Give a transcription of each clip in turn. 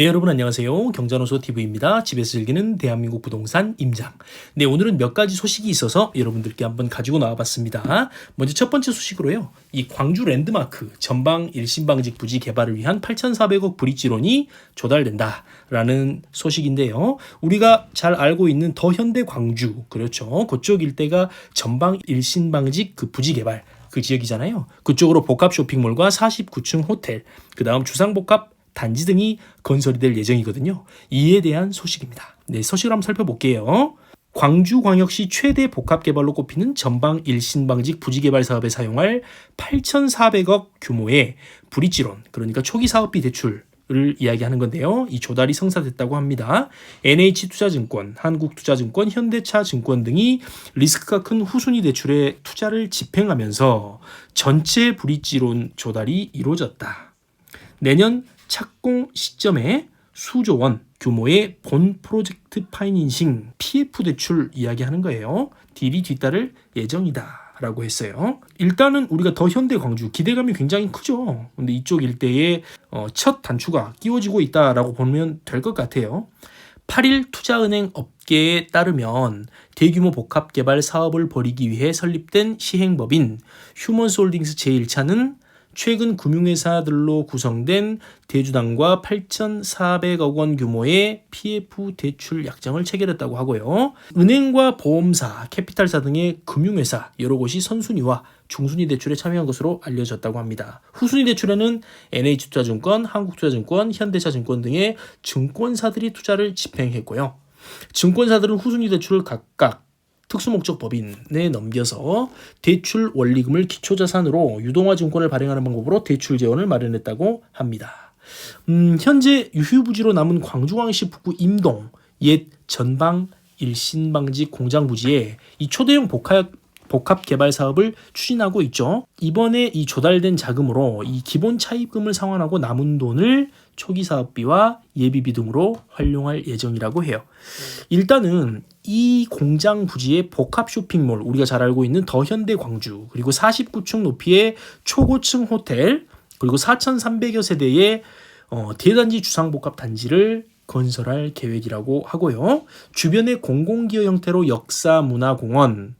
네, 여러분 안녕하세요. 경자노소 TV입니다. 집에서 즐기는 대한민국 부동산 임장. 네, 오늘은 몇 가지 소식이 있어서 여러분들께 한번 가지고 나와봤습니다. 먼저 첫 번째 소식으로요. 이 광주 랜드마크 전방 일신방직 부지 개발을 위한 8,400억 브릿지론이 조달된다라는 소식인데요. 우리가 잘 알고 있는 더 현대 광주 그렇죠. 그쪽 일대가 전방 일신방직 그 부지 개발 그 지역이잖아요. 그쪽으로 복합 쇼핑몰과 49층 호텔, 그 다음 주상복합 단지 등이 건설이 될 예정이거든요. 이에 대한 소식입니다. 네, 소식을 한번 살펴볼게요. 광주광역시 최대 복합개발로 꼽히는 전방 일신방직 부지개발 사업에 사용할 8,400억 규모의 브릿지론, 그러니까 초기 사업비 대출 을 이야기하는 건데요. 이 조달이 성사됐다고 합니다. NH투자증권, 한국투자증권, 현대차증권 등이 리스크가 큰 후순위 대출에 투자를 집행하면서 전체 브릿지론 조달이 이루어졌다. 내년 착공 시점에 수조 원 규모의 본 프로젝트 파이낸싱 PF 대출 이야기하는 거예요. 딜이 뒤따를 예정이다. 라고 했어요. 일단은 우리가 더 현대 광주 기대감이 굉장히 크죠. 근데 이쪽 일대에 어, 첫 단추가 끼워지고 있다라고 보면 될 것 같아요. 8일 투자은행 업계에 따르면 대규모 복합 개발 사업을 벌이기 위해 설립된 시행법인 휴먼솔딩스 제1차는 최근 금융회사들로 구성된 대주당과 8,400억 원 규모의 PF 대출 약정을 체결했다고 하고요. 은행과 보험사, 캐피탈사 등의 금융회사 여러 곳이 선순위와 중순위 대출에 참여한 것으로 알려졌다고 합니다. 후순위 대출에는 NH투자증권, 한국투자증권, 현대차증권 등의 증권사들이 투자를 집행했고요. 증권사들은 후순위 대출을 각각 특수목적 법인에 넘겨서 대출 원리금을 기초자산으로 유동화 증권을 발행하는 방법으로 대출 재원을 마련했다고 합니다. 음, 현재 유휴부지로 남은 광주광시 북구 임동 옛 전방 일신방직 공장 부지에 이 초대형 복합 복합 개발 사업을 추진하고 있죠. 이번에 이 조달된 자금으로 이 기본 차입금을 상환하고 남은 돈을 초기 사업비와 예비비 등으로 활용할 예정이라고 해요. 일단은 이 공장 부지의 복합 쇼핑몰 우리가 잘 알고 있는 더 현대 광주 그리고 49층 높이의 초고층 호텔 그리고 4,300여 세대의 어, 대단지 주상복합 단지를 건설할 계획이라고 하고요. 주변에 공공기여 형태로 역사 문화공원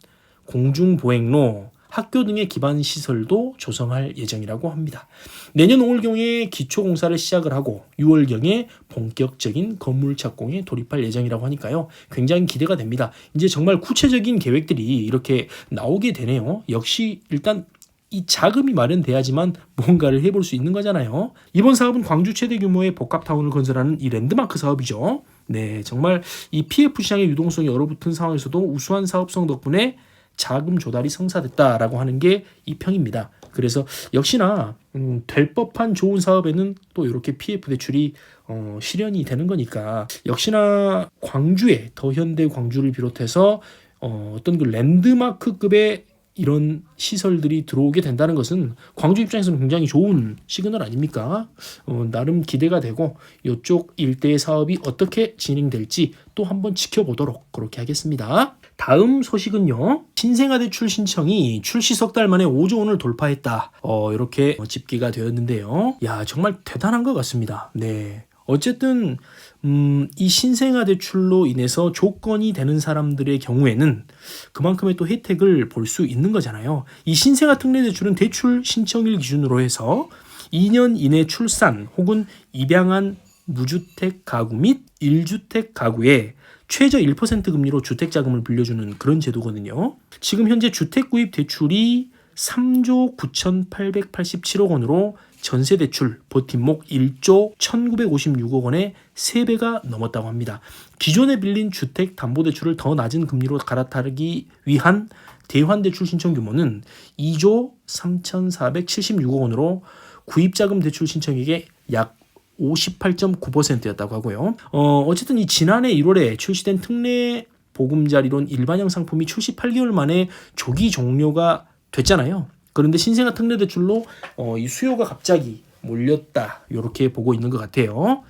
공중보행로, 학교 등의 기반 시설도 조성할 예정이라고 합니다. 내년 5월경에 기초 공사를 시작을 하고 6월경에 본격적인 건물 착공에 돌입할 예정이라고 하니까요. 굉장히 기대가 됩니다. 이제 정말 구체적인 계획들이 이렇게 나오게 되네요. 역시 일단 이 자금이 마련돼야지만 뭔가를 해볼 수 있는 거잖아요. 이번 사업은 광주 최대 규모의 복합타운을 건설하는 이 랜드마크 사업이죠. 네, 정말 이 PF 시장의 유동성이 얼어붙은 상황에서도 우수한 사업성 덕분에 자금 조달이 성사됐다라고 하는 게 이 평입니다. 그래서 역시나 음, 될 법한 좋은 사업에는 또 이렇게 PF 대출이 어, 실현이 되는 거니까 역시나 광주에 더 현대 광주를 비롯해서 어, 어떤 그 랜드마크급의 이런 시설들이 들어오게 된다는 것은 광주 입장에서는 굉장히 좋은 시그널 아닙니까? 어, 나름 기대가 되고 이쪽 일대의 사업이 어떻게 진행될지 또 한번 지켜보도록 그렇게 하겠습니다. 다음 소식은요. 신생아 대 출 신청이 출시 석 달 만에 5조 원을 돌파했다. 어, 이렇게 집계가 되었는데요. 야, 정말 대단한 것 같습니다. 네. 어쨌든 음, 이 신생아 대출로 인해서 조건이 되는 사람들의 경우에는 그만큼의 또 혜택을 볼 수 있는 거잖아요. 이 신생아 특례 대출은 대출 신청일 기준으로 해서 2년 이내 출산 혹은 입양한 무주택 가구 및 1주택 가구에 최저 1% 금리로 주택 자금을 빌려주는 그런 제도거든요. 지금 현재 주택 구입 대출이 3조 9,887억 원으로 전세 대출 버팀목 1조 1,956억 원의 3배가 넘었다고 합니다. 기존에 빌린 주택 담보 대출을 더 낮은 금리로 갈아타기 위한 대환 대출 신청 규모는 2조 3,476억 원으로 구입 자금 대출 신청액의 약 58.9%였다고 하고요. 어, 어쨌든 이 지난해 1월에 출시된 특례 보금자리론 일반형 상품이 출시 8개월 만에 조기 종료가 됐잖아요. 그런데 신생아 특례 대출로 어, 이 수요가 갑자기 몰렸다. 이렇게 보고 있는 것 같아요.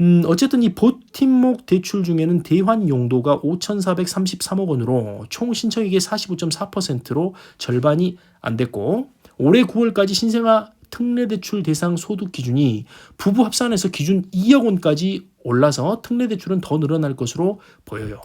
음, 어쨌든 이 보팀목 대출 중에는 대환 용도가 5,433억 원으로 총 신청액의 45.4%로 절반이 안 됐고 올해 9월까지 신생아 특례대출 대상 소득 기준이 부부 합산해서 기준 2억 원까지 올라서 특례대출은 더 늘어날 것으로 보여요.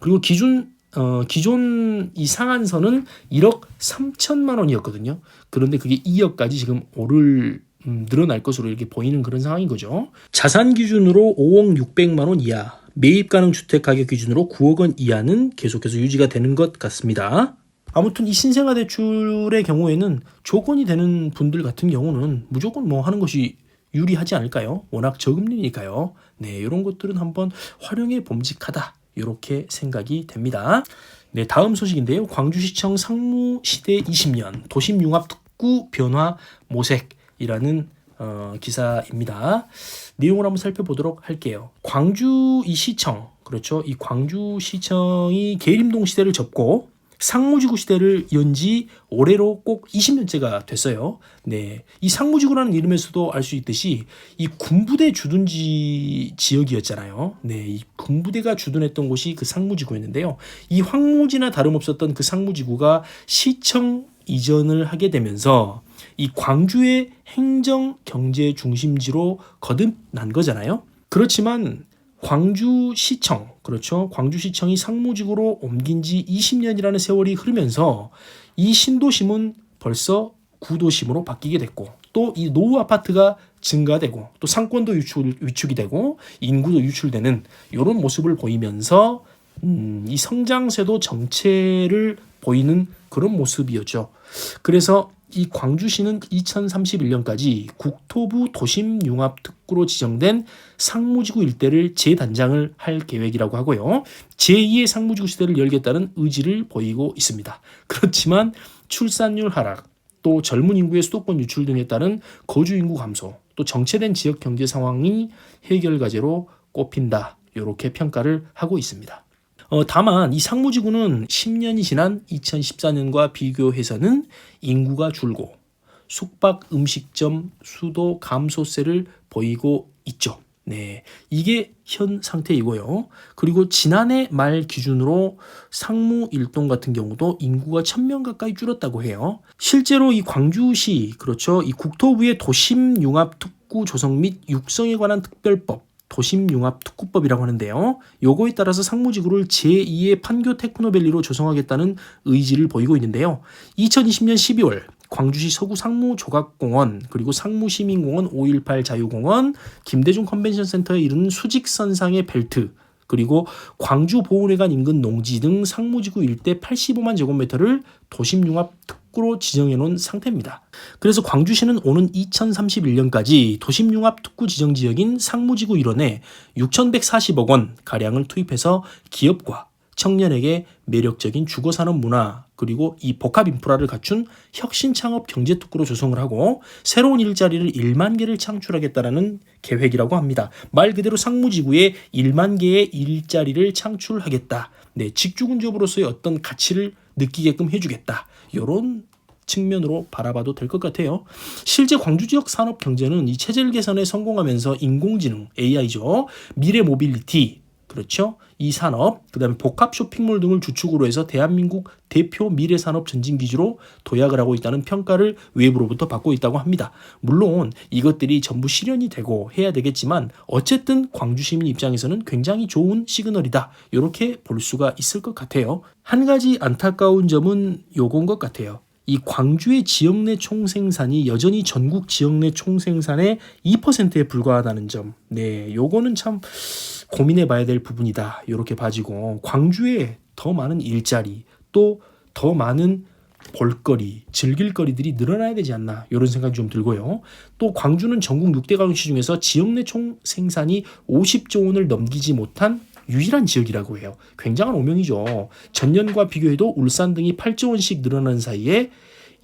그리고 기준 어, 기존 이 상한선은 1억 3천만 원이었거든요. 그런데 그게 2억까지 지금 오를 음, 늘어날 것으로 이렇게 보이는 그런 상황인 거죠. 자산 기준으로 5억 600만 원 이하, 매입 가능 주택 가격 기준으로 9억 원 이하는 계속해서 유지가 되는 것 같습니다. 아무튼 이 신생아 대출의 경우에는 조건이 되는 분들 같은 경우는 무조건 뭐 하는 것이 유리하지 않을까요? 워낙 저금리니까요. 네, 이런 것들은 한번 활용해 봄직하다. 이렇게 생각이 됩니다. 네, 다음 소식인데요. 광주시청 상무시대 20년 도심융합 특구 변화 모색이라는 어, 기사입니다. 내용을 한번 살펴보도록 할게요. 광주 이 시청, 그렇죠. 이 광주시청이 계림동 시대를 접고 상무지구 시대를 연지 올해로 꼭 20년째가 됐어요. 네. 이 상무지구라는 이름에서도 알 수 있듯이 이 군부대 주둔지 지역이었잖아요. 네. 이 군부대가 주둔했던 곳이 그 상무지구였는데요. 이 황무지나 다름없었던 그 상무지구가 시청 이전을 하게 되면서 이 광주의 행정 경제 중심지로 거듭난 거잖아요. 그렇지만 광주시청, 그렇죠. 광주시청이 상무직으로 옮긴 지 20년이라는 세월이 흐르면서 이 신도심은 벌써 구도심으로 바뀌게 됐고 또 이 노후 아파트가 증가되고 또 상권도 유출, 위축이 되고 인구도 유출되는 이런 모습을 보이면서 음, 이 성장세도 정체를 보이는 그런 모습이었죠. 그래서 이 광주시는 2031년까지 국토부 도심융합특구로 지정된 상무지구 일대를 재단장을 할 계획이라고 하고요. 제2의 상무지구 시대를 열겠다는 의지를 보이고 있습니다. 그렇지만 출산율 하락, 또 젊은 인구의 수도권 유출 등에 따른 거주 인구 감소, 또 정체된 지역 경제 상황이 해결 과제로 꼽힌다. 이렇게 평가를 하고 있습니다. 어, 다만 이 상무지구는 10년이 지난 2014년과 비교해서는 인구가 줄고 숙박 음식점 수도 감소세를 보이고 있죠. 네. 이게 현 상태이고요. 그리고 지난해 말 기준으로 상무 일동 같은 경우도 인구가 1000명 가까이 줄었다고 해요. 실제로 이 광주시, 그렇죠. 이 국토부의 도심 융합 특구 조성 및 육성에 관한 특별법 도심융합특구법이라고 하는데요. 요거에 따라서 상무지구를 제2의 판교 테크노밸리로 조성하겠다는 의지를 보이고 있는데요. 2020년 12월 광주시 서구 상무조각공원 그리고 상무시민공원 5.18 자유공원 김대중 컨벤션센터에 이르는 수직선상의 벨트 그리고 광주 보훈회관 인근 농지 등 상무지구 일대 85만 제곱미터를 도심융합 특 구로 지정해 놓은 상태입니다. 그래서 광주시는 오는 2031년까지 도심 융합 특구 지정 지역인 상무지구 일원에 6,140억 원 가량을 투입해서 기업과 청년에게 매력적인 주거 산업 문화 그리고 이 복합 인프라를 갖춘 혁신 창업 경제 특구로 조성을 하고 새로운 일자리를 1만 개를 창출하겠다라는 계획이라고 합니다. 말 그대로 상무지구에 1만 개의 일자리를 창출하겠다. 네, 직주근접으로서의 어떤 가치를 느끼게끔 해주겠다. 이런 측면으로 바라봐도 될 것 같아요. 실제 광주 지역 산업 경제는 이 체질 개선에 성공하면서 인공지능 AI죠. 미래 모빌리티 그렇죠? 이 산업, 그다음에 복합 쇼핑몰 등을 주축으로 해서 대한민국 대표 미래 산업 전진 기지로 도약을 하고 있다는 평가를 외부로부터 받고 있다고 합니다. 물론 이것들이 전부 실현이 되고 해야 되겠지만 어쨌든 광주 시민 입장에서는 굉장히 좋은 시그널이다. 이렇게 볼 수가 있을 것 같아요. 한 가지 안타까운 점은 요건 것 같아요. 이 광주의 지역 내 총생산이 여전히 전국 지역 내 총생산의 2%에 불과하다는 점. 네, 요거는 참 고민해 봐야 될 부분이다. 이렇게 봐지고 광주에 더 많은 일자리 또 더 많은 볼거리, 즐길거리들이 늘어나야 되지 않나 이런 생각이 좀 들고요. 또 광주는 전국 6대 강시 중에서 지역 내 총 생산이 50조 원을 넘기지 못한 유일한 지역이라고 해요. 굉장한 오명이죠. 전년과 비교해도 울산 등이 8조 원씩 늘어나는 사이에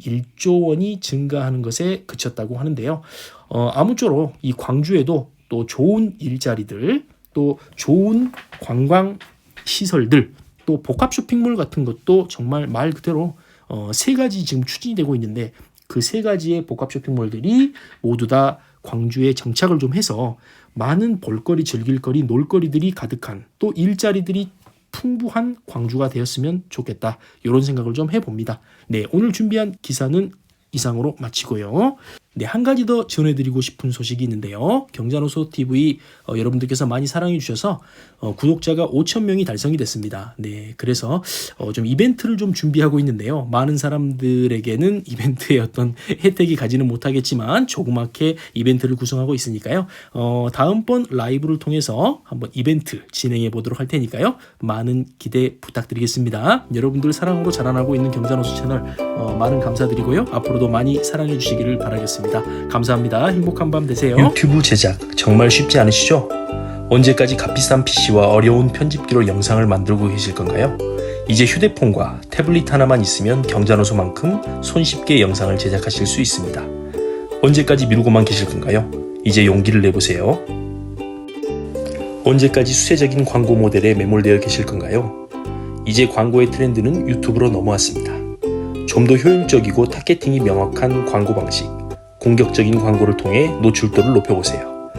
1조 원이 증가하는 것에 그쳤다고 하는데요. 어, 아무쪼록 이 광주에도 또 좋은 일자리들 또 좋은 관광 시설들 또 복합 쇼핑몰 같은 것도 정말 말 그대로 어, 세 가지 지금 추진이 되고 있는데 그 세 가지의 복합 쇼핑몰들이 모두 다 광주에 정착을 좀 해서 많은 볼거리, 즐길거리, 놀거리들이 가득한 또 일자리들이 풍부한 광주가 되었으면 좋겠다. 이런 생각을 좀 해봅니다. 네, 오늘 준비한 기사는 이상으로 마치고요. 네, 한 가지 더 전해드리고 싶은 소식이 있는데요. 경자노소 TV 어, 여러분들께서 많이 사랑해 주셔서 어, 구독자가 5천 명이 달성이 됐습니다. 네, 그래서 어, 좀 이벤트를 좀 준비하고 있는데요. 많은 사람들에게는 이벤트의 어떤 혜택이 가지는 못하겠지만 조그맣게 이벤트를 구성하고 있으니까요. 어, 다음번 라이브를 통해서 한번 이벤트 진행해 보도록 할 테니까요. 많은 기대 부탁드리겠습니다. 여러분들 사랑으로 자라나고 있는 경자노수 채널 어, 많은 감사드리고요. 앞으로도 많이 사랑해 주시기를 바라겠 습니다. 감사합니다. 행복한 밤 되세요. 유튜브 제작 정말 쉽지 않으시죠? 언제까지 값비싼 PC와 어려운 편집기로 영상을 만들고 계실 건가요? 이제 휴대폰과 태블릿 하나만 있으면 경자노소만큼 손쉽게 영상을 제작하실 수 있습니다. 언제까지 미루고만 계실 건가요? 이제 용기를 내보세요. 언제까지 수세적인 광고 모델에 매몰되어 계실 건가요? 이제 광고의 트렌드는 유튜브로 넘어왔습니다. 좀 더 효율적이고 타겟팅이 명확한 광고 방식, 공격적인 광고를 통해 노출도를 높여보세요.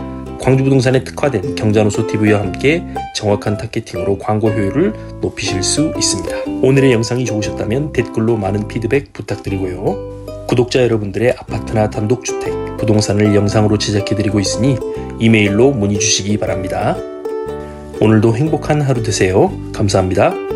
광주부동산에 특화된 경자노소 TV와 함께 정확한 타겟팅으로 광고 효율을 높이실 수 있습니다. 오늘의 영상이 좋으셨다면 댓글로 많은 피드백 부탁드리고요. 구독자 여러분들의 아파트나 단독주택, 부동산을 영상으로 제작해드리고 있으니 이메일로 문의 주시기 바랍니다. 오늘도 행복한 하루 되세요. 감사합니다.